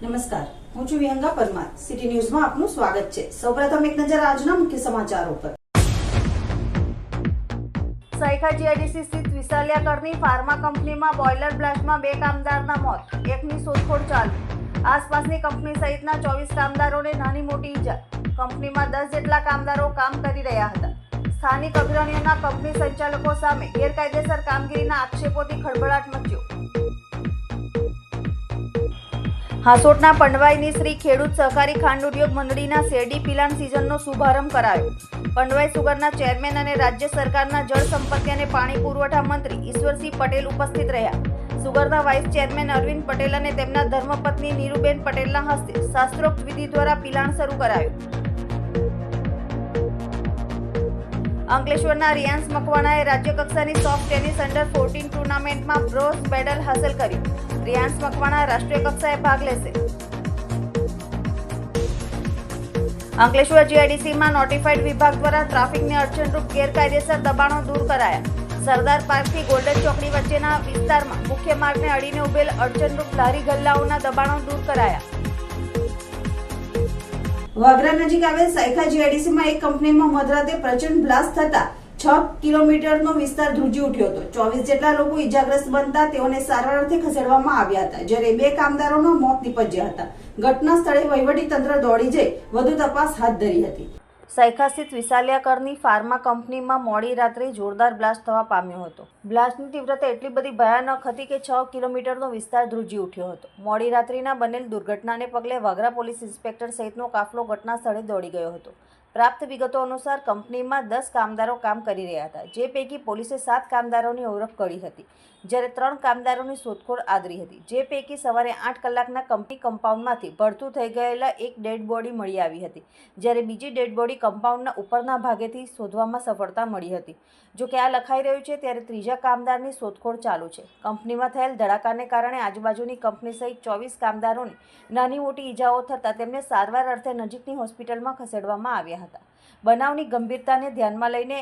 નમસ્કાર. હું છું વિહંગા પરમાર. સિટી ન્યૂઝમાં આપનું સ્વાગત છે. સૌપ્રથમ એક નજર આજના મુખ્ય સમાચારો પર. સૈખા જીઆઈડીસી સ્થિત વિશાલ્યાકરની ફાર્મા કંપનીમાં બોઇલર બ્લાસ્ટમાં બે કામદારના મોત. એકની શોધખોળ ચાલુ. આસપાસની કંપની સહિતના ચોવીસ કામદારોને નાની મોટી ઈજા. કંપનીમાં દસ જેટલા કામદારો કામ કરી રહ્યા હતા. સ્થાનિક અગ્રણીઓના કંપની સંચાલકો સામે ગેરકાયદેસર કામગીરીના આક્ષેપોથી ખળભળાટ મચ્યો. હાસોટના પંડવાઈની શ્રી ખેડૂત સહકારી ખાંડ ઉદ્યોગ મંડળીના શેરડી પિલાણ સિઝનનો શુભારંભ કરાયો. પંડવાઈ સુગરના ચેરમેન અને રાજ્ય સરકારના જળ સંપત્તિ અને પાણી પુરવઠા મંત્રી ઈશ્વરસિંહ પટેલ ઉપસ્થિત રહ્યા. સુગરના વાઇસ ચેરમેન અરવિંદ પટેલ અને તેમના ધર્મપત્ની નીરુબેન પટેલના હસ્તે શાસ્ત્રોક્ત વિધિ દ્વારા પિલાણ શરૂ કરાયું. અંકલેશ્વરના રિયાન્સ મકવાણાએ રાજ્યકક્ષાની સોફ્ટ ટેનિસ અંડર ફોર્ટીન ટુર્નામેન્ટમાં બ્રોન્ઝ મેડલ હાંસલ કર્યું. રિયાન્સ મકવાણા રાષ્ટ્રીય કક્ષાએ ભાગ લેશે. અંકલેશ્વર જીઆઈડીસીમાં નોટિફાઈડ વિભાગ દ્વારા ટ્રાફિકને અડચણરૂપ ગેરકાયદેસર દબાણો દૂર કરાયા. સરદાર પાર્કથી ગોલ્ડન ચોકડી વચ્ચેના વિસ્તારમાં મુખ્ય માર્ગને અડીને ઉભેલ અડચણરૂપ લારી ગલ્લાઓના દબાણો દૂર કરાયા. વાગરા નજીક આવેલ સાયખા જીઆઈડીસીમાં એક કંપનીમાં મધરાતે પ્રચંડ બ્લાસ્ટ થતા છ કિલોમીટરનો વિસ્તાર ધ્રુજી ઉઠ્યો હતો. ચોવીસ જેટલા લોકો ઇજાગ્રસ્ત બનતા તેઓને સારવાર અર્થે ખસેડવામાં આવ્યા હતા, જ્યારે બે કામદારોના મોત નીપજ્યા હતા. ઘટના સ્થળે વહીવટી તંત્ર દોડી જઈ વધુ તપાસ હાથ ધરી હતી. સૈખા સ્થિત વિશાલ્યાકરની ફાર્મા કંપનીમાં મોડી રાત્રે જોરદાર બ્લાસ્ટ થવા પામ્યો હતો. બ્લાસ્ટની તીવ્રતા એટલી બધી ભયાનક હતી કે છ કિલોમીટરનો વિસ્તાર ધ્રુજી ઉઠ્યો હતો. મોડી રાત્રિના બનેલ દુર્ઘટનાને પગલે વાગરા પોલીસ ઇન્સ્પેક્ટર સહિતનો કાફલો ઘટના સ્થળે દોડી ગયો હતો. પ્રાપ્ત વિગતો અનુસાર કંપનીમાં દસ કામદારો કામ કરી રહ્યા હતા, જે પૈકી પોલીસે સાત કામદારોની ઓળખ કરી હતી. જ્યારે ત્રણ કામદારોની શોધખોળ આદરી હતી. જે પૈકી સવારે આઠ કલાકના કંપની કમ્પાઉન્ડમાંથી ભરતું થઈ ગયેલા એક ડેડ બોડી મળી આવી હતી, જ્યારે બીજી ડેડ બોડી કમ્પાઉન્ડના ઉપરના ભાગેથી શોધવામાં સફળતા મળી હતી. જો કે આ લખાઈ રહ્યું છે, ત્યારે ત્રીજા કામદારની શોધખોળ ચાલુ છે. કંપનીમાં થયેલ ધડાકાને કારણે આજુબાજુની કંપની સહિત ચોવીસ કામદારોને નાની મોટી ઈજાઓ થતાં તેમને સારવાર અર્થે નજીકની હોસ્પિટલમાં ખસેડવામાં આવ્યા હતા. બનાવની ગંભીરતાને ધ્યાનમાં લઈને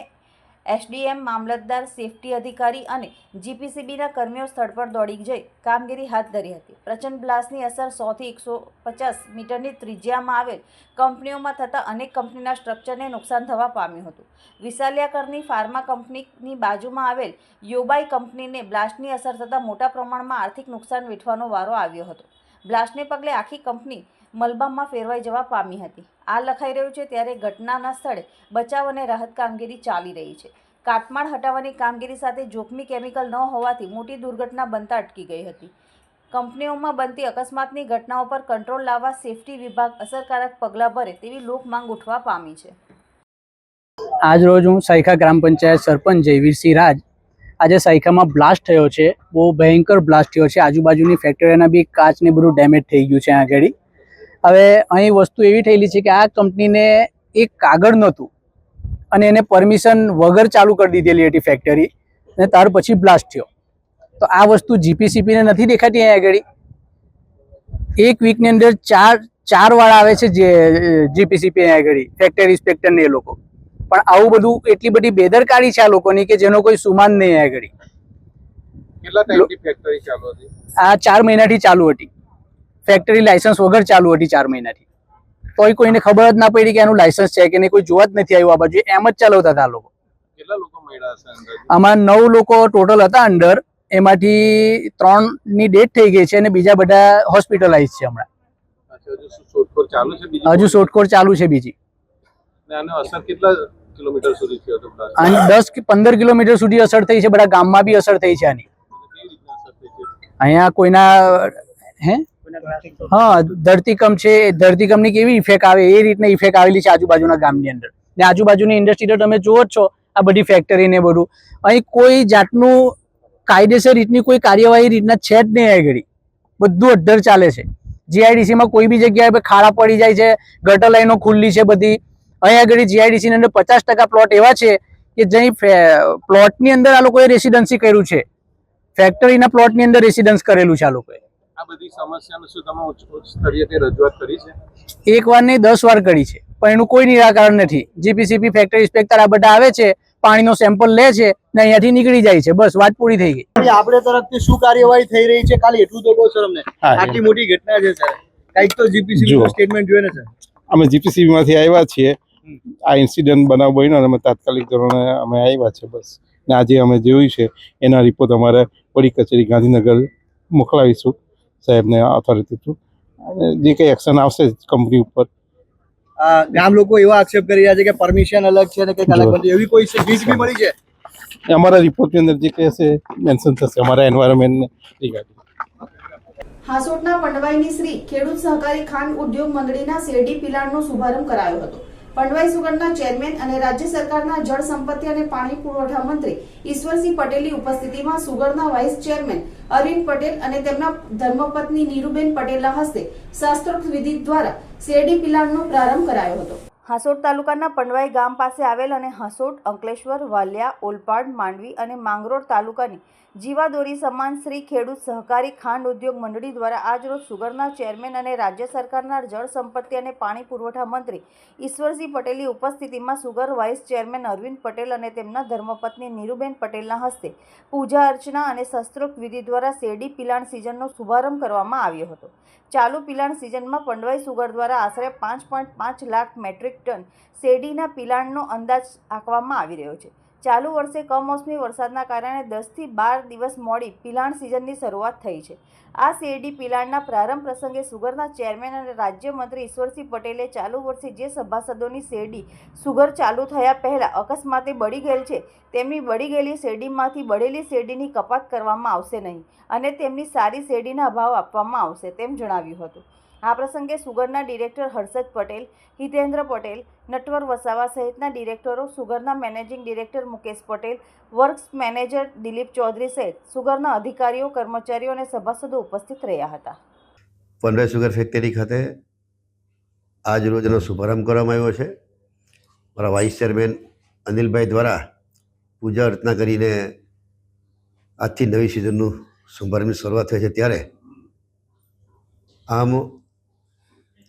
એસડીએમ મામલતદાર સેફટી અધિકારી અને જીપીસીબીના કર્મીઓ સ્થળ પર દોડી જઈ કામગીરી હાથ ધરી હતી. પ્રચંડ બ્લાસ્ટની અસર સોથી એકસો પચાસ મીટરની ત્રિજ્યામાં આવેલ કંપનીઓમાં થતા અનેક કંપનીના સ્ટ્રક્ચરને નુકસાન થવા પામ્યું હતું. વિશાલ્યાકરની ફાર્મા કંપનીની બાજુમાં આવેલ યોબાઈ કંપનીને બ્લાસ્ટની અસર થતાં મોટા પ્રમાણમાં આર્થિક નુકસાન વેઠવાનો વારો આવ્યો હતો. બ્લાસ્ટને પગલે આખી કંપની મલબામાં ફેરવાઈ જવા પામી હતી. આ લખાઈ રહ્યું છે ત્યારે ઘટનાના સ્થળે બચાવ અને રાહત કામગીરી ચાલી રહી છે. કાટમાળ હટાવવાની કામગીરી સાથે જોખમી કેમિકલ ન હોવાથી મોટી દુર્ઘટના બનતા અટકી ગઈ હતી. કંપનીઓમાં બનતી અકસ્માતની ઘટનાઓ પર કંટ્રોલ લાવવા સેફટી વિભાગ અસરકારક પગલાં ભરે તેવી લોક માંગ ઉઠવા પામી છે. આજ રોજ હું સાયખા ગ્રામ પંચાયત સરપંચ જયવીરસિંહ રાજ. આજે સાયખામાં બ્લાસ્ટ થયો છે. બહુ ભયંકર બ્લાસ્ટ થયો છે. આજુબાજુની ફેક્ટરીના બી કાચને બધું ડેમેજ થઈ ગયું છે આગળ. હવે અહીં વસ્તુ એવી થયેલી છે કે આ કંપનીને એક કાગળ નહોતું. અને એને પરમિશન વગર ચાલુ કરી દીધેલી હતી ફેક્ટરી અને ત્યાર પછી બ્લાસ્ટ થયો. તો આ વસ્તુ જીપીસીપીને નથી દેખાતી અહીં આગળ. એક વીકની અંદર ચાર ચાર વાળા આવે છે જે જીપીસીપી અહીંયા આગળ. ફેક્ટરી ઇન્સ્પેક્ટરને એ લોકો. પણ આવું બધું એટલી બધી બેદરકારી છે આ લોકોની કે જેનો કોઈ સુમાન નહીં આગળ. ચાલુ હતી? આ ચાર મહિનાથી ચાલુ હતી. ફેક્ટરી લાયસન્સ વગર ચાલુ હતી ચાર મહિનાથી. તોય કોઈને ખબર જ ના પડી કે એનું લાયસન્સ છે કે નહીં કોઈ જોવા જ નથી આવ્યું આ બાજુ. એમ જ ચલાવતા હતા લોકો. આમાં નવ લોકો ટોટલ હતા અંડર એમાંથી ત્રણની ડેથ થઈ ગઈ છે અને બીજા બધા હોસ્પિટલાઇઝ છે હમણાં. હજુ શોધખોળ ચાલુ છે બીજી આનો દસ કે પંદર કિલોમીટર સુધી અસર થઈ છે બધા ગામમાં બી અસર થઈ છે આની. અહીંયા કોઈના હે? હા, ધરતીકંપ છે, ધરતીકંપની કેવી ઇફેક્ટ આવે, એ રીતના ઇફેક્ટ આવેલી છે આજુબાજુના ગામની અંદર. ને આજુબાજુની ઇન્ડસ્ટ્રી તમે જુઓ જ છો, આ બધી ફેક્ટરી ને બધું. અહીં કોઈ જાતનું કાયદેસર રીતની કોઈ કાર્યવાહી રીતના છે જ નહીં આગળ. બધું અડ્ડર ચાલે છે. જીઆઈડીસી માં કોઈ બી જગ્યાએ ખાડા પડી જાય છે, ગટર લાઈનો ખુલ્લી છે બધી. અહીં આગળ જીઆઈડીસી ની અંદર પચાસ ટકા પ્લોટ એવા છે કે જઈ પ્લોટની અંદર આ લોકોએ રેસિડન્સી કર્યું છે. ફેક્ટરીના પ્લોટની અંદર રેસિડન્સ કરેલું છે આ લોકોએ. આ બધી સમસ્યાનું શું તમે ઉચ્ચ સ્તરીય કંઈ રજૂઆત કરી છે? એક વાર નહીં દસ વાર કરી છે પણ એનું કોઈ નિરાકરણ નથી. જીપીસીપી ફેક્ટરી ઇન્સ્પેક્ટર આ બધા આવે છે પાણીનો સેમ્પલ લે છે ને અહીંયાથી નીકળી જાય છે બસ વાત પૂરી થઈ ગઈ. આપણે તરફથી શું કાર્યવાહી થઈ રહી છે? ખાલી એટલું તો કહો સર અમને. આટલી મોટી ઘટના છે સર. કંઈક તો જીપીસી જુઓ. સ્ટેટમેન્ટ જોઈએ ને સર. અમે જીપીસીબી માંથી આવ્યા છીએ. આ ઇન્સિડન્ટ બનાવ બન્યો અને અમે તાત્કાલિક ધોરણે અમે આવ્યા છે બસ. ને આજે અમે જોયું છે એના રિપોર્ટ અમારે વડી કચેરી ગાંધીનગર મોકલાવીશું. સાહેબને ઓથોરિટી થ્રુ અને જે કંઈ એક્શન આવશે કંપની ઉપર. ગામ લોકો એવા આક્ષેપ કરી રહ્યા છે કે પરમિશન અલગ છે અને કંઈક અલગ. બધી એવી કોઈ વીજ બી મળી છે? એ અમારા રિપોર્ટની અંદર જે કંઈ હશે મેન્શન થશે અમારા એન્વાયરમેન્ટને રિગાર્ડિંગ હાસોટના પંડવાઈની શ્રી ખેડૂત સહકારી ખાંડ ઉદ્યોગ મંડળીના શેરડી પિલાણનો શુભારંભ કરાયો હતો. પંડવાઈ સુગરના ચેરમેન અને રાજ્ય સરકારના જળ સંપત્તિ અને પાણી પુરવઠા મંત્રી ઈશ્વરસિંહ પટેલની ઉપસ્થિતિમાં સુગરના વાઇસ ચેરમેન અરવિંદ પટેલ અને તેમના ધર્મપત્ની નીરુબેન પટેલના હસ્તે શાસ્ત્રોક્ત વિધિ દ્વારા શેરડી પિલાણનો પ્રારંભ કરાયો હતો. હાસોટ તાલુકાના પંડવાઈ ગામ પાસે આવેલ અને હાસોટ અંકલેશ્વર વાલિયા, ઓલપાડ, માંડવી અને માંગરોળ તાલુકાની જીવાદોરી સમાન શ્રી ખેડૂત સહકારી ખાંડ ઉદ્યોગ મંડળી દ્વારા આજરોજ સુગરના ચેરમેન અને રાજ્ય સરકારના જળ સંપત્તિ અને પાણી પુરવઠા મંત્રી ઈશ્વરસિંહ પટેલની ઉપસ્થિતિમાં sugar vice chairman Arvind Patel અને તેમના ધર્મપત્ની નીરુબેન પટેલના હસ્તે પૂજા અર્ચના અને શસ્ત્રોક્ત વિધિ દ્વારા શેરડી પિલાણ સિઝનનો શુભારંભ કરવામાં આવ્યો હતો. ચાલુ પિલાણ સિઝનમાં પંડવાઈ સુગર દ્વારા આશરે પાંચ પોઈન્ટ પાંચ લાખ મેટ્રિક ટન શેરડીના પિલાણનો અંદાજ આંકવામાં આવી રહ્યો છે. ચાલુ વર્ષે કમોસમી વરસાદના કારણે દસથી બાર દિવસ મોડી પિલાણ સિઝનની શરૂઆત થઈ છે. આ શેરડી પિલાણના પ્રારંભ પ્રસંગે સુગરના ચેરમેન અને રાજ્યમંત્રી ઈશ્વરસિંહ પટેલે ચાલુ વર્ષે જે સભાસદોની શેરડી સુગર ચાલુ થયા પહેલાં અકસ્માતે બળી ગયેલ છે, તેમની બળી ગયેલી શેરડીમાંથી બળેલી શેરડીની કપાત કરવામાં આવશે નહીં અને તેમની સારી શેરડીના ભાવ આપવામાં આવશે તેમ જણાવ્યું હતું. આ પ્રસંગે સુગરના ડિરેક્ટર હર્ષદ પટેલ, હિતેન્દ્ર પટેલ, નટવર વસાવા સહિતના ડિરેક્ટરો, સુગરના managing director Mukesh Patel, works manager Dilip Chaudhary સહિત સુગરના અધિકારીઓ, કર્મચારીઓ અને સભાસદો ઉપસ્થિત રહ્યા હતા. પંડ્રા સુગર ફેક્ટરી ખાતે આજ રોજ એનો શુભારંભ કરવામાં આવ્યો છે. મારા વાઇસ ચેરમેન અનિલભાઈ દ્વારા પૂજા અર્ચના કરીને આજથી નવી સિઝનનું શુભારંભની શરૂઆત થઈ છે. ત્યારે આમ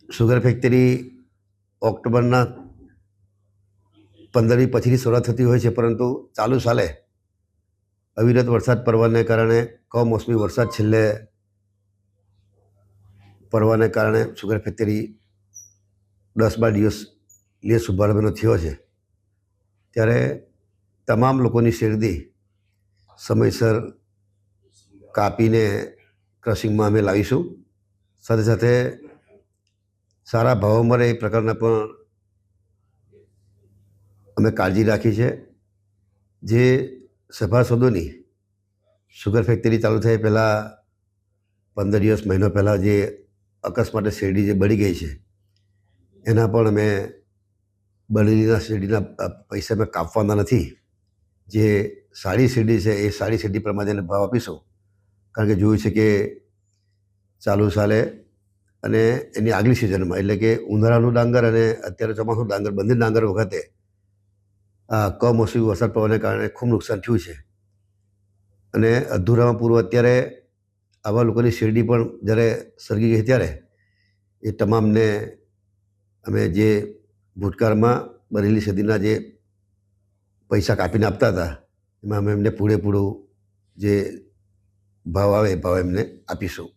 સુગર ફેક્ટરી ઓક્ટોબરના પંદરમી પછીની શરૂઆત થતી હોય છે, પરંતુ ચાલુ સાલે અવિરત વરસાદ પડવાને કારણે, કમોસમી વરસાદ છેલ્લે પડવાને કારણે સુગર ફેક્ટરી દસ બાર દિવસ લે શુભારંભનો થયો છે. ત્યારે તમામ લોકોની શેરદી સમયસર કાપીને ક્રશિંગમાં અમે લાવીશું. સાથે સાથે સારા ભાવો મળે એ પ્રકારના પણ અમે કાળજી રાખી છે. જે સભાસદોની સુગર ફેક્ટરી ચાલુ થાય પહેલાં પંદર દિવસ, મહિનો પહેલાં જે અકસ્માતે શેરડી જે બળી ગઈ છે, એના પણ અમે બળેલીના શેરડીના પૈસા અમે કાપવાના નથી. જે સારી શેરડી છે એ સારી શેરડી પ્રમાણે એને ભાવ આપીશું. કારણ કે જોયું છે કે ચાલુ સાલે અને એની આગલી સિઝનમાં એટલે કે ઉનાળાનું ડાંગર અને અત્યારે ચોમાસું ડાંગર, બંને ડાંગર વખતે, આ કમોસમી વરસાદ પડવાને કારણે ખૂબ નુકસાન થયું છે. અને અધૂરામાં પૂર્વ અત્યારે આવા લોકોની શેરડી પણ જ્યારે સળગી ગઈ ત્યારે, એ તમામને અમે જે ભૂતકાળમાં બનેલી સદીના જે પૈસા કાપીને આપતા હતા, એમાં અમે એમને પૂરેપૂરું જે ભાવ આવે એ ભાવ એમને આપીશું.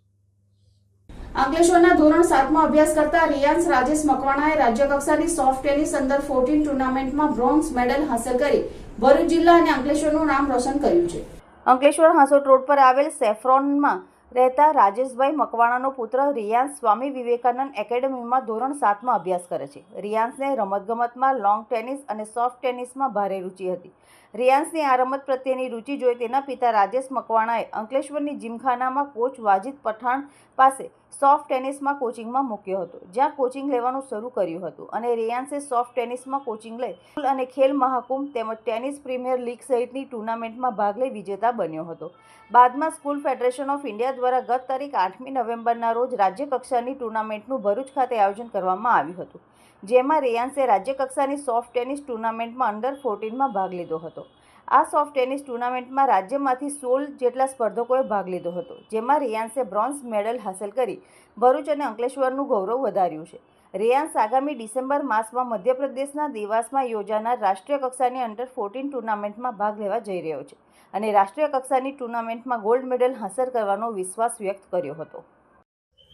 અંકલેશ્વરના ધોરણ સાતમાં અભ્યાસ કરતા રિયાન્સ રાજેશ મકવાણાએ રાજ્ય કક્ષાની સોફ્ટ ટેનિસ અંદર ફોર્ટીન ટુર્નામેન્ટમાં બ્રોન્ઝ મેડલ હાંસલ કરી ભરૂચ જિલ્લા અને અંકલેશ્વરનું નામ રોશન કર્યું છે. અંકલેશ્વર હાંસોટ રોડ પર આવેલ સેફ્રોનમાં રહેતા રાજેશભાઈ મકવાણાનો પુત્ર રિયાન્સ સ્વામી વિવેકાનંદ એકેડમીમાં ધોરણ સાતમાં અભ્યાસ કરે છે. રિયાન્સને રમતગમતમાં લોંગ ટેનિસ અને સોફ્ટ ટેનિસમાં ભારે રુચિ હતી. રિયાન્સની આ રમત પ્રત્યેની રુચિ જોઈ તેના પિતા રાજેશ મકવાણાએ અંકલેશ્વરની જીમખાનામાં કોચ વાજિદ પઠાણ પાસે સોફ્ટ ટેનિસમાં કોચિંગમાં મૂક્યો હતો, જ્યાં કોચિંગ લેવાનું શરૂ કર્યું હતું અને રિયાન્સે સોફ્ટ ટેનિસમાં કોચિંગ લઈ સ્કૂલ અને ખેલ મહાકુંભ તેમજ ટેનિસ પ્રીમિયર લીગ સહિતની ટુર્નામેન્ટમાં ભાગ લઈ વિજેતા બન્યો હતો. બાદમાં સ્કૂલ ફેડરેશન ઓફ ઇન્ડિયા દ્વારા ગત તારીખ આઠમી નવેમ્બરના રોજ રાજ્ય કક્ષાની ટુર્નામેન્ટનું ભરૂચ ખાતે આયોજન કરવામાં આવ્યું હતું. જેમાં રેયાન્સે રાજ્ય કક્ષાની સોફ્ટ ટેનિસ ટુર્નામેન્ટમાં અંડર ફોર્ટીનમાં ભાગ લીધો હતો. આ સોફ્ટ ટેનિસ ટુર્નામેન્ટમાં રાજ્યમાંથી સોળ જેટલા સ્પર્ધકોએ ભાગ લીધો હતો, જેમાં રિયાન્સે બ્રોન્ઝ મેડલ હાંસલ કરી, ભરૂચ અને અંકલેશ્વરનું ગૌરવ વધાર્યું છે. રિયાન્સ આગામી ડિસેમ્બર માસમાં મધ્યપ્રદેશના દેવાસમાં યોજાનાર રાષ્ટ્રીય કક્ષાની અંડર ફોર્ટીન ટુર્નામેન્ટમાં ભાગ લેવા જઈ રહ્યો છે અને રાષ્ટ્રીય કક્ષાની ટુર્નામેન્ટમાં ગોલ્ડ મેડલ હાંસલ કરવાનો વિશ્વાસ વ્યક્ત કર્યો હતો.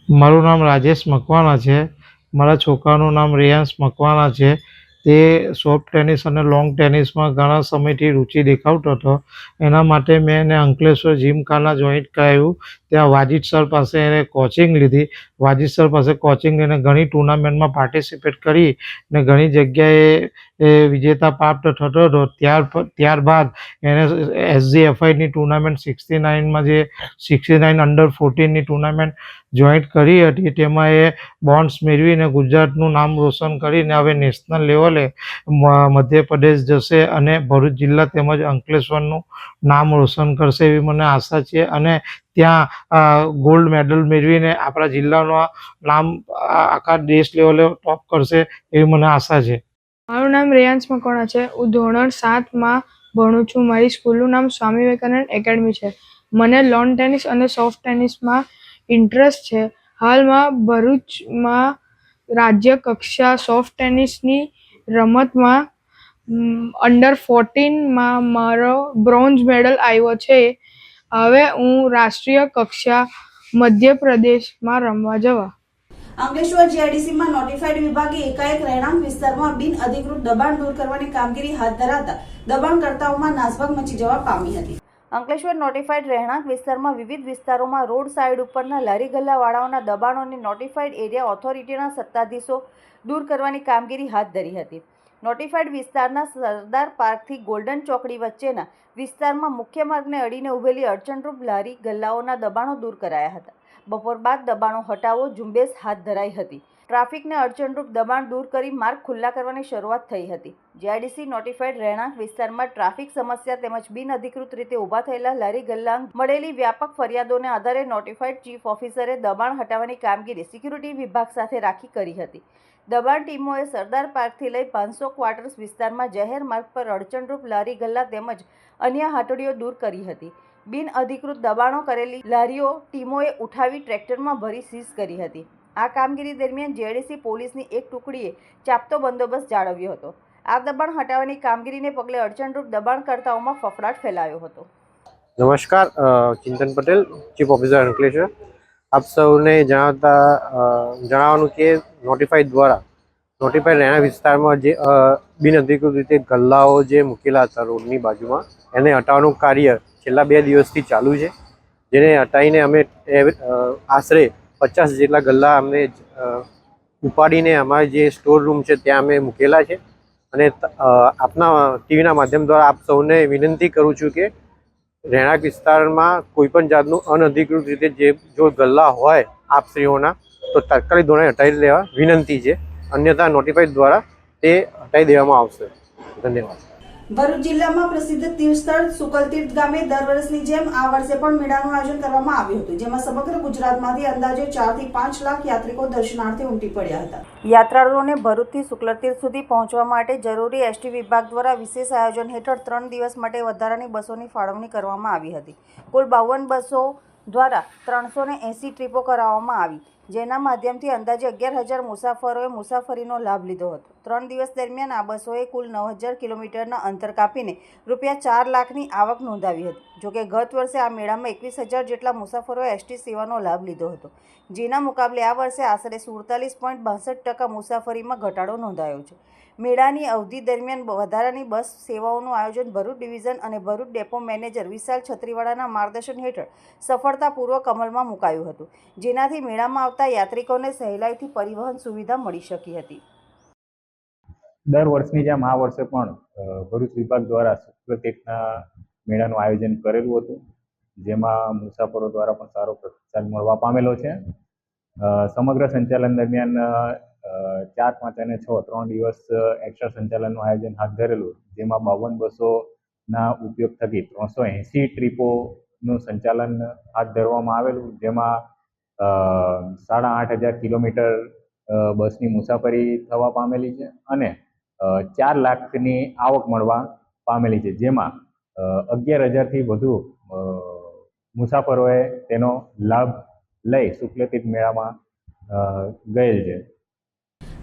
મારું નામ રાજેશ મકવાણા છે. મારા છોકરાનું નામ રેયાંશ મકવાણા છે. તે સોફ્ટ ટેનિસ અને લોંગ ટેનિસમાં ઘણા સમયથી રુચિ દેખાવતો હતો. એના માટે મેં એને અંકલેશ્વર જીમખાના જોઈન્ટ કરાવ્યું. ત્યાં વાજિદ સર પાસે એને કોચિંગ લીધી. વાજિદ સર પાસે કોચિંગ લઈને ઘણી ટુર્નામેન્ટમાં પાર્ટિસિપેટ કરી ને ઘણી જગ્યાએ એ વિજેતા પ્રાપ્ત થતો હતો. ત્યાર ત્યારબાદ એને એસજી એફઆઈની ટુર્નામેન્ટ સિક્સટી નાઇનમાં જે સિક્સટી નાઇન અંડર ફોર્ટીનની ટુર્નામેન્ટ જોઈન્ટ કરી હતી, તેમાં એ બોન્ડ્સ મેળવીને ગુજરાતનું નામ રોશન કરીને હવે નેશનલ લેવલે મધ્યપ્રદેશ જશે અને ભરૂચ જિલ્લા તેમજ અંકલેશ્વરનું નામ રોશન કરશે એવી મને આશા છે. અને ત્યાં ગોલ્ડ મેડલ મેળવીને આપણા જિલ્લાનો નામ આખા દેશ લેવલે ટોપ કરશે એવી મને આશા છે. મારું નામ રેયાંશ મકોણા છે. હું ધોરણ સાતમાં ભણું છું. મારી સ્કૂલનું નામ સ્વામી વિવેકાનંદ એકેડમી છે. મને લોન ટેનિસ અને સોફ્ટ ટેનિસમાં ઇન્ટરેસ્ટ છે. હાલમાં ભરૂચમાં રાજ્ય કક્ષા સોફ્ટ ટેનિસની રમતમાં અંડર ફોર્ટીનમાં મારો બ્રોન્ઝ મેડલ આવ્યો છે. હવે હું રાષ્ટ્રીય કક્ષા મધ્યપ્રદેશમાં રમવા જવા. અંકલેશ્વર જીઆઈડીસીમાં નોટિફાઈડ વિભાગે એકાએક રહેણાંક વિસ્તારમાં બિન અધિકૃત દબાણ દૂર કરવાની કામગીરી હાથ ધરાતા દબાણકર્તાઓમાં નાસભાગ મચી જવા પામી હતી. અંકલેશ્વર નોટિફાઈડ રહેણાંક વિસ્તારમાં વિવિધ વિસ્તારોમાં રોડ સાઇડ ઉપરના લારી ગલ્લાવાળાઓના દબાણોને નોટિફાઈડ એરિયા ઓથોરિટીના સત્તાધીશો દૂર કરવાની કામગીરી હાથ ધરી હતી. નોટિફાઈડ વિસ્તારના સરદાર પાર્કથી ગોલ્ડન ચોકડી વચ્ચેના વિસ્તારમાં મુખ્ય માર્ગને અડીને ઊભેલી અડચણરૂપ લારી, ગલ્લાઓના દબાણો દૂર કરાયા હતા. બપોર બાદ દબાણો હટાવો ઝુંબેશ હાથ ધરાઈ હતી. ટ્રાફિકને અડચણરૂપ દબાણ દૂર કરી માર્ગ ખુલ્લા કરવાની શરૂઆત થઈ હતી. જીઆઈડીસી નોટિફાઈડ રહેણાંક વિસ્તારમાં ટ્રાફિક સમસ્યા તેમજ બિનઅધિકૃત રીતે ઊભા થયેલા લારી ગલ્લા મળેલી વ્યાપક ફરિયાદોને આધારે નોટિફાઈડ ચીફ ઓફિસરે દબાણ હટાવવાની કામગીરી સિક્યુરિટી વિભાગ સાથે રાખી કરી હતી. દબાણ ટીમોએ સરદાર પાર્કથી લઈ પાંચસો ક્વાર્ટર્સ વિસ્તારમાં જાહેર માર્ગ પર અડચણરૂપ લારી ગલ્લા તેમજ અન્ય હાટડીઓ દૂર કરી હતી. બિનઅધિકૃત દબાણો કરેલી લારીઓ ટીમોએ ઉઠાવી ટ્રેક્ટરમાં ભરી સીઝ કરી હતી. આ કામગીરી દરમિયાન જેડીસી પોલીસની એક ટુકડીએ ચાપતો બંદોબસ્ત જાળવ્યો હતો. આ દબાણ હટાવવાની કામગીરીને પગલે અડચણરૂપ દબાણકર્તાઓમાં ફફડાટ ફેલાયો હતો. નમસ્કાર ચિંતન પટેલ ચીફ ઓફિસર અંકલેશ્વર. આપ સૌને જણાવતા જણાવવાનું કે નોટિફાઈ દ્વારા નોટિફાઈડ રહેણા વિસ્તારમાં જે બિનઅધિકૃત રીતે ગલ્લાઓ જે મૂકેલા હતા રોડની બાજુમાં, એને હટાવવાનું કાર્ય છેલ્લા બે દિવસથી ચાલુ છે. જેને હટાવીને અમે આશરે પચાસ જેટલા ગલ્લા અમને ઉપાડીને અમારા જે સ્ટોર રૂમ છે ત્યાં અમે મૂકેલા છે. અને આપના ટીવીના માધ્યમ દ્વારા આપ સૌને વિનંતી કરું છું કે રહેણાંક વિસ્તારમાં કોઈ પણ જાતનું અનધિકૃત રીતે જે, જો ગલ્લા હોય આપશ્રીઓના તો તાત્કાલિક ધોરણે હટાવી લેવા વિનંતી છે. અન્યથા નોટિફાઈડ દ્વારા તે હટાવી દેવામાં આવશે. ધન્યવાદ. ભરૂચ જિલ્લામાં પ્રસિદ્ધ તીર્થસ્થળ સુકલતીર્થ ગામે દર વર્ષની જેમ આ વર્ષે પણ મેળાનું આયોજન કરવામાં આવ્યું હતું, જેમાં સમગ્ર ગુજરાતમાંથી અંદાજે ચારથી પાંચ લાખ યાત્રિકો દર્શનાર્થે ઉમટી પડ્યા હતા. યાત્રાળુઓને ભરૂચથી શુક્લતીર્થ સુધી પહોંચવા માટે જરૂરી એસટી વિભાગ દ્વારા વિશેષ આયોજન હેઠળ ત્રણ દિવસ માટે વધારાની બસોની ફાળવણી કરવામાં આવી હતી. કુલ બાવન બસો દ્વારા ત્રણસો ટ્રીપો કરાવવામાં આવી. જેના માધ્યમથી અંદાજે અગિયાર હજાર મુસાફરોએ મુસાફરીનો લાભ લીધો હતો. ત્રણ દિવસ દરમિયાન આ બસોએ કુલ નવ હજાર કિલોમીટરના અંતર કાપીને રૂપિયા ચાર લાખની આવક નોંધાવી હતી. જોકે ગત વર્ષે આ મેળામાં એકવીસ હજાર જેટલા મુસાફરોએ એસટી સેવાનો લાભ લીધો હતો. જેના મુકાબલે આ વર્ષે આશરે સુડતાલીસ પોઈન્ટ બાસઠ ટકા મુસાફરીમાં ઘટાડો નોંધાયો છે. મેળાની અવધિ દરમિયાન વધારાની બસ સેવાઓનું આયોજન ભરૂચ ડિવિઝન અને ભરૂચ ડેપો મેનેજર વિશાલ છત્રીવાળાના માર્ગદર્શન હેઠળ સફળતાપૂર્વક અમલમાં મુકાયું હતું. જેનાથી મેળામાં આવતા યાત્રિકોને સહેલાઈથી પરિવહન સુવિધા મળી શકી હતી. દર વર્ષની જેમ આ વર્ષે પણ ભરૂચ વિભાગ દ્વારા શુક્લતીર્થના મેળાનું આયોજન કરેલું હતું, જેમાં મુસાફરો દ્વારા પણ સારો પ્રતિસાદ મળવા પામેલો છે. સમગ્ર સંચાલન દરમિયાન ચાર, પાંચ અને છ, ત્રણ દિવસ એક્સ્ટ્રા સંચાલનનું આયોજન હાથ ધરેલું, જેમાં બાવન બસોના ઉપયોગ થકી ત્રણસો એંસી ટ્રીપોનું સંચાલન હાથ ધરવામાં આવેલું, જેમાં સાડા આઠ હજાર કિલોમીટર બસની મુસાફરી થવા પામેલી છે અને ચાર લાખની આવક મળવા પામેલી છે. જેમાં અગિયાર હજારથી વધુ મુસાફરોએ તેનો લાભ લઈ શુક્લતીર્થ મેળામાં ગયેલ છે.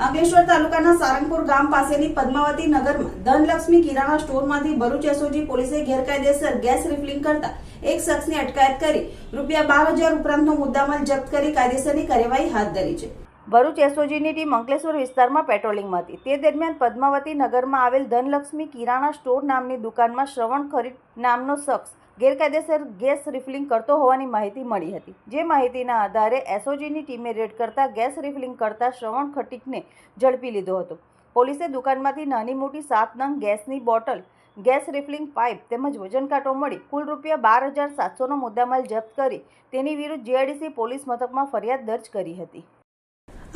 અંકલેશ્વર તાલુકાના સારંગપુર ગામ પાસેની પદ્માવતી નગરમાં ધનલક્ષ્મી કિરાણા સ્ટોરમાંથી ભરૂચ એસઓજી પોલીસે ગેરકાયદેસર ગેસ રિફિલિંગ કરતા એક શખ્સની અટકાયત કરી રૂપિયા બાર હજાર ઉપરાંતનો મુદ્દામાલ જપ્ત કરી કાયદેસરની કાર્યવાહી હાથ ધરી છે. ભરૂચ એસઓજીની ટીમ અંકલેશ્વર વિસ્તારમાં પેટ્રોલિંગમાં હતી. તે દરમિયાન પદ્માવતી નગરમાં આવેલ ધનલક્ષ્મી કિરાણા સ્ટોર નામની દુકાનમાં શ્રવણ ખરીદ નામનો શખ્સ ગેરકાયદેસર ગેસ રિફિલિંગ કરતો હોવાની માહિતી મળી હતી. જે માહિતીના આધારે એસઓજીની ટીમે રેડ કરતા ગેસ રિફિલિંગ કરતા શ્રવણ ખટીકને ઝડપી લીધો હતો. પોલીસે દુકાનમાંથી નાની મોટી સાત નંગ ગેસની બોટલ, ગેસ રિફિલિંગ પાઇપ તેમજ વજન કાંટો મળી કુલ રૂપિયા બાર હજાર સાતસોનો મુદ્દામાલ જપ્ત કરી તેની વિરુદ્ધ જીઆઈડીસી પોલીસ મથકમાં ફરિયાદ દર્જ કરી હતી.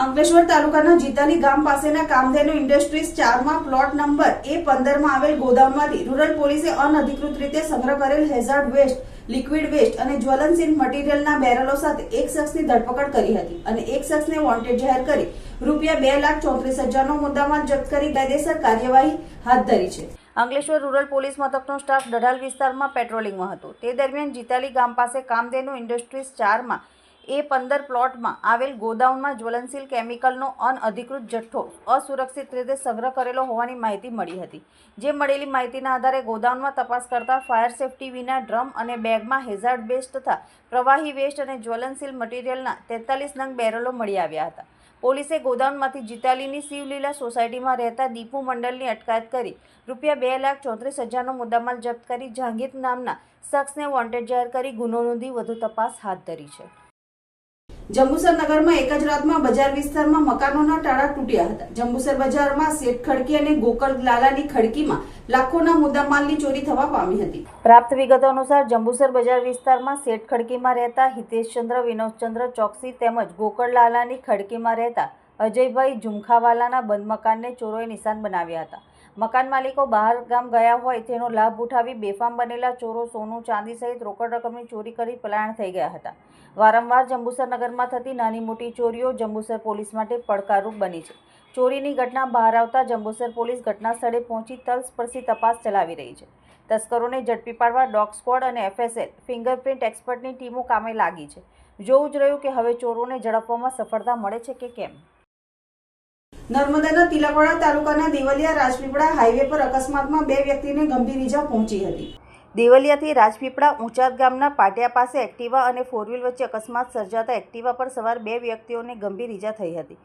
અંકલેશ્વર તાલુકાના જીતાલી ગામ પાસેના કામધેનુ ઇન્ડસ્ટ્રીઝ ચારમાં પ્લોટ નંબર એ પંદરમાં આવેલ ગોદામમાંથી રૂરલ પોલીસે અનધિકૃત રીતે સંગ્રહ કરેલ હેઝાર્ડ વેસ્ટ, લિક્વિડ વેસ્ટ અને જ્વલનશીલ મટીરીયલના બેરલો સાથે એક શખ્સની ધરપકડ કરી હતી અને એક શખ્સને વોન્ટેડ જાહેર કરી રૂપિયા બે લાખ ચોત્રીસ હજારનો મુદ્દામાલ જપ્ત કરી કાયદેસર કાર્યવાહી હાથ ધરી છે. અંકલેશ્વર રૂરલ પોલીસ મથકનો સ્ટાફ ડઢાલ વિસ્તારમાં પેટ્રોલિંગમાં હતો. તે દરમિયાન જીતાલી ગામ પાસે કામધેનુ ઇન્ડસ્ટ્રીઝ ચારમાં એ પંદર પ્લોટમાં આવેલ ગોદાઉનમાં જ્વલનશીલ કેમિકલનો અનઅધિકૃત જથ્થો અસુરક્ષિત રીતે સંગ્રહ કરેલો હોવાની માહિતી મળી હતી. જે મળેલી માહિતીના આધારે ગોદાઉનમાં તપાસ કરતા ફાયર સેફટી વિના ડ્રમ અને બેગમાં હેઝાર્ડ વેસ્ટ તથા પ્રવાહી વેસ્ટ અને જ્વલનશીલ મટીરિયલના તેતાલીસ નંગ બેરલો મળી આવ્યા હતા. પોલીસે ગોદાઉનમાંથી જીતાલીની શિવલીલા સોસાયટીમાં રહેતા દીપુ મંડળની અટકાયત કરી રૂપિયા બે લાખ ચોત્રીસ હજારનો મુદ્દામાલ જપ્ત કરી જહાંગીર નામના શખ્સને વોન્ટેડ જાહેર કરી ગુનો નોંધી વધુ તપાસ હાથ ધરી છે. જંબુસર નગરમાં એક જ રાતમાં બજાર વિસ્તારમાં મકાનોના ટાળા તૂટ્યા હતા. જંબુસર બજારમાં શેઠ ખડકી અને ગોકળ લાલાની ખડકીમાં લાખોના મુદ્દામાલની ચોરી થવા પામી હતી. પ્રાપ્ત વિગતો અનુસાર જંબુસર બજાર વિસ્તારમાં શેઠ ખડકીમાં રહેતા હિતેશચંદ્ર, વિનોદચંદ્ર, ચોકસી તેમજ ગોકળલાલાની ખડકીમાં રહેતા અજયભાઈ ઝુમખાવાલાના બંધ મકાનને ચોરોએ નિશાન બનાવ્યા હતા. મકાન માલિકો બહાર ગામ ગયા હોય તેનો લાભ ઉઠાવી બેફામ બનેલા ચોરો સોનું, ચાંદી સહિત રોકડ રકમની ચોરી કરી પલાયણ થઈ ગયા હતા. વારંવાર જંબુસર નગરમાં થતી નાની મોટી ચોરીઓ જંબુસર પોલીસ માટે પડકારરૂપ બની છે. ચોરીની ઘટના બહાર આવતા જંબુસર પોલીસ ઘટના સ્થળે પહોંચી તલસ્પર્શી તપાસ ચલાવી રહી છે. તસ્કરોને ઝડપી પાડવા ડોગ સ્ક્વોડ અને એફએસએલ ફિંગરપ્રિન્ટ એક્સપર્ટની ટીમો કામે લાગી છે. જોવું જ રહ્યું કે હવે ચોરોને ઝડપવામાં સફળતા મળે છે કે કેમ? નર્મદાના તિલકવાડા તાલુકાના દેવલિયા રાજપીપળા હાઈવે પર અકસ્માતમાં બે વ્યક્તિને ગંભીર ઈજા પહોંચી હતી. દેવલિયાથી રાજપીપળા ઊંચાદ ગામના પાટિયા પાસે એક્ટિવા અને ફોર વ્હીલ વચ્ચે અકસ્માત સર્જાતા એક્ટિવા પર સવાર બે વ્યક્તિઓને ગંભીર ઈજા થઈ હતી.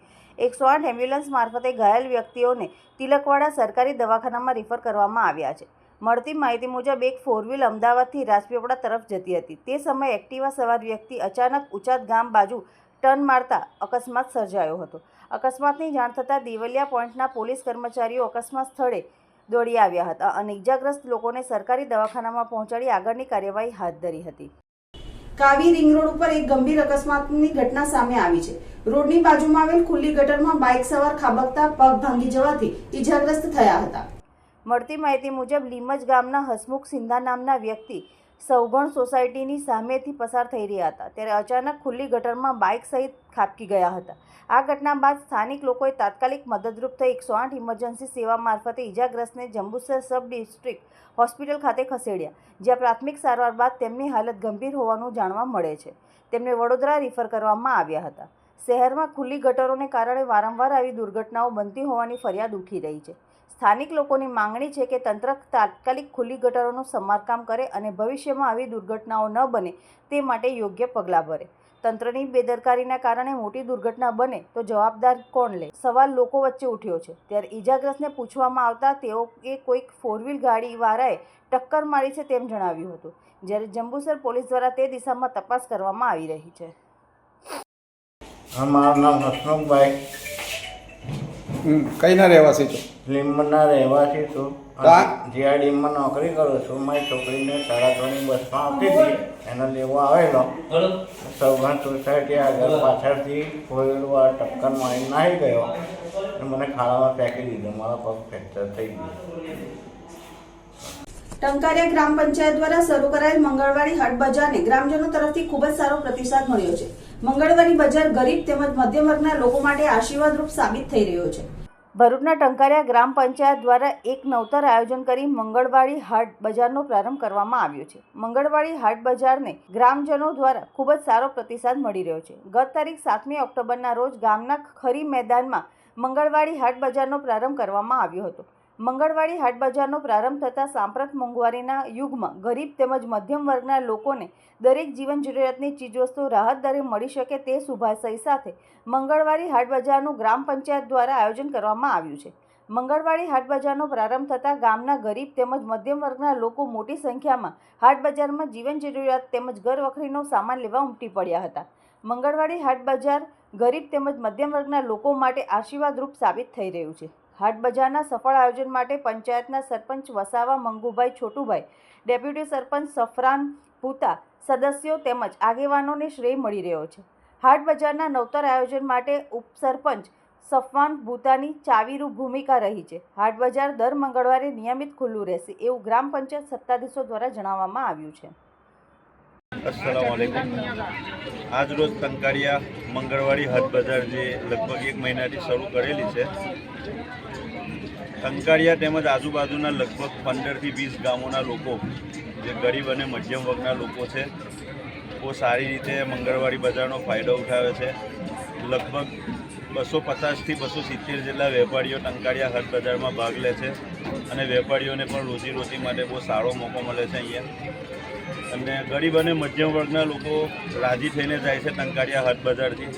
એકસો આઠ એમ્બ્યુલન્સ મારફતે ઘાયલ વ્યક્તિઓને તિલકવાડા સરકારી દવાખાનામાં રિફર કરવામાં આવ્યા છે. મળતી માહિતી મુજબ એક ફોર વ્હીલ અમદાવાદથી રાજપીપળા તરફ જતી હતી. તે સમયે એક્ટિવા સવાર વ્યક્તિ અચાનક ઊંચાદ ગામ બાજુ ટર્ન મારતા અકસ્માત સર્જાયો હતો. અકસ્માતની જાણ થતાં દેવલિયા પોઈન્ટના પોલીસ કર્મચારીઓ અકસ્માત સ્થળે દોડી આવ્યા હતા અને ઇજાગ્રસ્ત લોકોને સરકારી દવાખાનામાં પહોંચાડી આગળની કાર્યવાહી હાથ ધરી હતી. કાવી રિંગ રોડ ઉપર એક ગંભીર અકસ્માતની ઘટના સામે આવી છે. રોડની બાજુમાં આવેલ ખુલ્લી ગટરમાં બાઇક સવાર ખાબકતા પગ ભાંગી જવાથી ઈજાગ્રસ્ત થયા હતા. મળતી માહિતી મુજબ લીમજ ગામના હસમુખ સિંધા નામના વ્યક્તિ સૌગણ સોસાયટીની સામેથી પસાર થઈ રહ્યા હતા. ત્યારે અચાનક ખુલ્લી ગટરમાં બાઇક સહિત ખાબકી ગયા હતા. આ ઘટના બાદ સ્થાનિક લોકોએ તાત્કાલિક મદદરૂપ થઈ એકસો આઠ ઇમરજન્સી સેવા મારફતે ઇજાગ્રસ્તને જંબુસર સબ ડિસ્ટ્રિક્ટ હોસ્પિટલ ખાતે ખસેડ્યા, જ્યાં પ્રાથમિક સારવાર બાદ તેમની હાલત ગંભીર હોવાનું જાણવા મળે છે. તેમને વડોદરા રિફર કરવામાં આવ્યા હતા. શહેરમાં ખુલ્લી ગટરોને કારણે વારંવાર આવી દુર્ઘટનાઓ બનતી હોવાની ફરિયાદ ઉઠી રહી છે. સ્થાનિક લોકોની માંગણી છે કે તંત્ર તાત્કાલિક ખુલ્લી ગટરોનું સમારકામ કરે અને ભવિષ્યમાં આવી દુર્ઘટનાઓ ન બને તે માટે યોગ્ય પગલાં ભરે. તંત્રની બેદરકારીના કારણે મોટી દુર્ઘટના બને તો જવાબદાર કોણ લે? સવાલ લોકો વચ્ચે ઉઠ્યો છે. ત્યારે ઈજાગ્રસ્તને પૂછવામાં આવતા તેઓ એ કોઈક ફોર વ્હીલ ગાડીવાળાએ ટક્કર મારી છે તેમ જણાવ્યું હતું. જ્યારે જંબુસર પોલીસ દ્વારા તે દિશામાં તપાસ કરવામાં આવી રહી છે. મારું નામ હસમુખભાઈ. કઈના રહેવાસી છો? લીંબના રહેવાસી છું. જીઆરડીમાં નોકરી કરું છું મારી છોકરીને સાડા ત્રણ બસમાં આપી હતી એને લેવા આવેલો. સૌગણ સોસાયટી આગળ પાછળથી ફોરવ્હીલવાળા ટક્કર મારી નાહી ગયો. અને મને ખાડામાં ફેંકી દીધો. મારો પગ ફ્રેક્ચર થઈ ગયો. ટંકારિયા ગ્રામ પંચાયત દ્વારા શરૂ કરાયેલ મંગળવારી હાટ બજારને ગ્રામજનો તરફથી ખૂબ જ સારો પ્રતિસાદ મળ્યો છે. મંગળવારી બજાર ગરીબ તેમજ મધ્યમ વર્ગના લોકો માટે આશીર્વાદરૂપ સાબિત થઈ રહ્યો છે. ભરૂચના ટંકારિયા ગ્રામ પંચાયત દ્વારા એક નવતર આયોજન કરી મંગળવાડી હાટ બજારનો પ્રારંભ કરવામાં આવ્યો છે. મંગળવાડી હાટ બજારને ગ્રામજનો દ્વારા ખૂબ જ સારો પ્રતિસાદ મળી રહ્યો છે. ગત તારીખ સાતમી ઓક્ટોબરના રોજ ગામના ખરી મેદાનમાં મંગળવાડી હાટ બજારનો પ્રારંભ કરવામાં આવ્યો હતો. મંગળવાડી હાટ બજારનો પ્રારંભ થતાં સાંપ્રત મોંઘવારીના યુગમાં ગરીબ તેમજ મધ્યમ વર્ગના લોકોને દરેક જીવન જરૂરિયાતની ચીજવસ્તુ રાહત દરે મળી શકે તે શુભાશય સાથે મંગળવાડી હાટ બજારનું ગ્રામ પંચાયત દ્વારા આયોજન કરવામાં આવ્યું છે. મંગળવાડી હાટ બજારનો પ્રારંભ થતાં ગામના ગરીબ તેમજ મધ્યમ વર્ગના લોકો મોટી સંખ્યામાં હાટ બજારમાં જીવન જરૂરિયાત તેમજ ઘર વખરીનો સામાન લેવા ઉમટી પડ્યા હતા. મંગળવાડી હાટ બજાર ગરીબ તેમજ મધ્યમ વર્ગના લોકો માટે આશીર્વાદરૂપ સાબિત થઈ રહ્યું છે. હાટ બજારના સફળ આયોજન માટે પંચાયતના સરપંચ વસાવા મંગુભાઈ છોટુભાઈ, ડેપ્યુટી સરપંચ સફરાન ભૂતા, સદસ્યો તેમજ આગેવાનોને શ્રેય મળી રહ્યો છે. હાટ બજારના નવતર આયોજન માટે ઉપસરપંચ સફવાન ભૂતાની ચાવીરૂપ ભૂમિકા રહી છે. હાટ બજાર દર મંગળવારે નિયમિત ખુલ્લું રહેશે એવું ગ્રામ પંચાયત સત્તાધીશો દ્વારા જણાવવામાં આવ્યું છે. અસલામ આજ રોજ કંકારિયા મંગળવાડી હાટ બજાર જે લગભગ એક મહિનાથી શરૂ કરેલી છે. કંકારિયા તેમજ આજુબાજુના લગભગ પંદરથી વીસ ગામોના લોકો, જે ગરીબ અને મધ્યમ વર્ગના લોકો છે બહુ સારી રીતે મંગળવાડી બજારનો ફાયદો ઉઠાવે છે. લગભગ બસો પચાસથી બસો સિત્તેર જેટલા વેપારીઓ ટંકાળિયા હાટ બજારમાં ભાગ લે છે અને વેપારીઓને પણ રોજીરોટી માટે બહુ સારો મોકો મળે છે અહીંયા. અને ગરીબ અને મધ્યમ વર્ગના લોકો રાજી થઈને જાય છે ટંકારિયા હાટ બજારથી.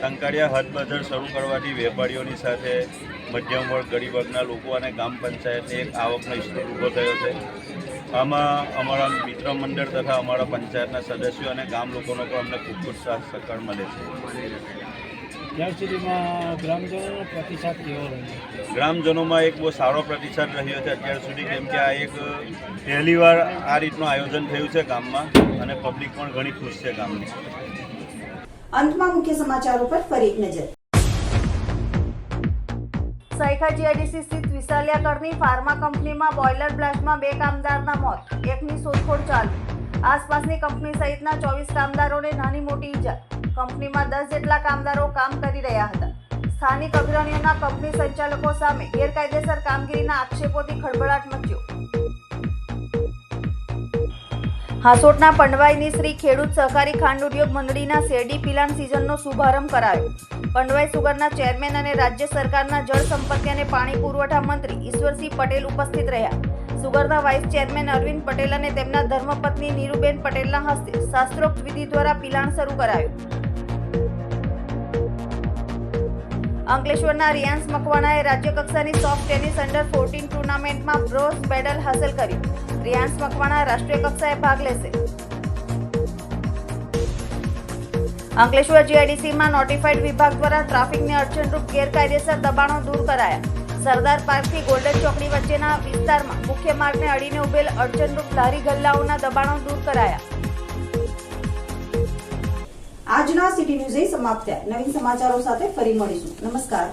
ટંકારિયા હાટ બજાર શરૂ કરવાથી વેપારીઓની સાથે મધ્યમ વર્ગ, ગરીબ વર્ગના લોકો અને ગ્રામ પંચાયતને એક આવકનો સ્ત્રોત ઊભો થયો છે. આમાં અમારા મિત્ર મંડળ તથા અમારા પંચાયતના સદસ્યો અને ગામ લોકોનો પણ અમને ખૂબ ખૂબ સાથ સહકાર મળે છે. ત્યાર સુધીમાં ગ્રામજનોનો પ્રતિસાદ કેવો રહ્યો? ગ્રામજનોમાં એક બહુ સારો પ્રતિસાદ રહ્યો છે અત્યાર સુધી કેમ કે આ એક પહેલીવાર આ રીતનું આયોજન થયું છે ગામમાં અને પબ્લિક પણ ઘણી ખુશ છે ગામની. અંતમાં મુખ્ય સમાચારો પર ફરી એક નજર. સાયખા જીઆઈડીસી સ્થિત વિશાલિયા કરની ફાર્મા કંપનીમાં બોઇલર બ્લાસ્ટમાં બે કામદારના મોત. એકની શોધખોળ ચાલુ. આસપાસની કંપની સહિતના ચોવીસ કામદારોને નાની મોટી ઈજા. કંપનીમાં દસ જેટલા કામદારો કામ કરી રહ્યા હતા. સ્થાનિક અગ્રણીઓના કંપની સંચાલકો સામે ગેરકાયદેસર કામગીરીના આક્ષેપોથી ખળભળાટ મચ્યો. હાસોટના પંડવાઈની શ્રી ખેડૂત સહકારી ખાંડ ઉદ્યોગ મંડળીના શેરડી પિલાણ સિઝનનો શુભારંભ કરાયો. પંડવાઈ સુગરના ચેરમેન અને રાજ્ય સરકારના જળ સંપત્તિ અને પાણી પુરવઠા મંત્રી ઈશ્વરસિંહ પટેલ ઉપસ્થિત રહ્યા. સુગરના વાઇસ ચેરમેન અરવિંદ પટેલ અને તેમના ધર્મપત્ની નીરુબેન પટેલના હસ્તે શાસ્ત્રોક્ત વિધિ દ્વારા પિલાણ શરૂ કરાયું. અંકલેશ્વરના રિયાન્સ મકવાણાએ રાજ્યકક્ષાની સોફ્ટ ટેનિસ અંડર ફોર્ટીન ટુર્નામેન્ટમાં બ્રોન્ઝ મેડલ હાંસલ કર્યું. રિયાન્સ મકવાણા રાષ્ટ્રીય કક્ષાએ ભાગ લેશે. અંકલેશ્વર જીઆઈડીસીમાં નોટિફાઈડ વિભાગ દ્વારા ટ્રાફિકને અડચણરૂપ ગેરકાયદેસર દબાણો દૂર કરાયા. સરદાર પાર્કથી ગોલ્ડન ચોકડી વચ્ચેના વિસ્તારમાં મુખ્ય માર્ગને અડીને ઉભેલ અડચણરૂપ લારી ગલ્લાઓના દબાણો દૂર કરાયા. આજના સિટી ન્યૂઝ એ સમાપ્ત થયા. નવીન સમાચારો સાથે ફરી મળીશું. નમસ્કાર.